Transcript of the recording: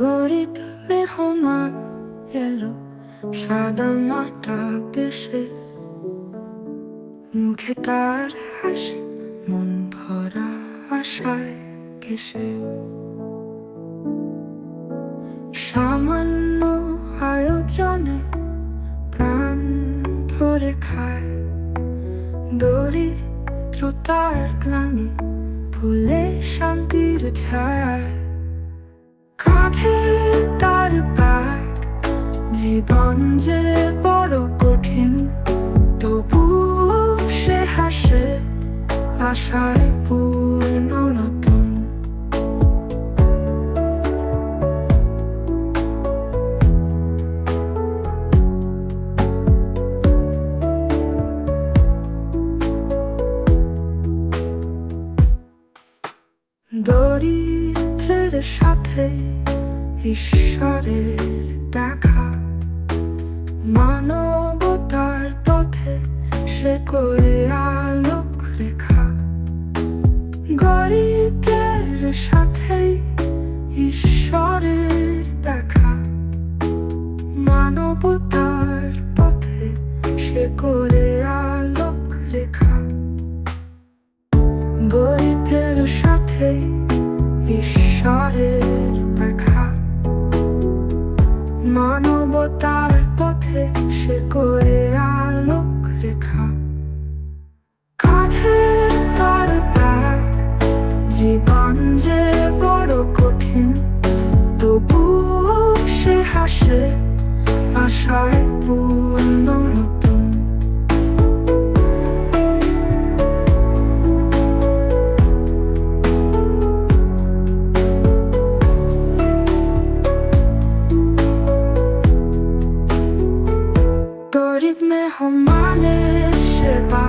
গরিব মেহমান এলো, সাদা মাটা পেশে মুখে তার হাসি, মন ভরা আশায় কেসে সামান্য আয়োজনে প্রাণ ভরে খায়। দরিদ্রতার গ্লানি ভুলে শান্তির ছায় কাঁধে তার ব্যাগ জীবন যে বড় কঠিন তবু সে হাসে আশায় পূর্ণ নতুন সাথে ঈশ্বরের দেখা। মানবতার পথে সে করে আলোক রেখা। গরিবদের সাথে ঈশ্বরের দেখা। মানবতার পথে সে করে আলোক রেখা। গরিবদের সাথে সে হাসে আশায় পূর্ণ নতুন। গরিব মেহমানের সেবা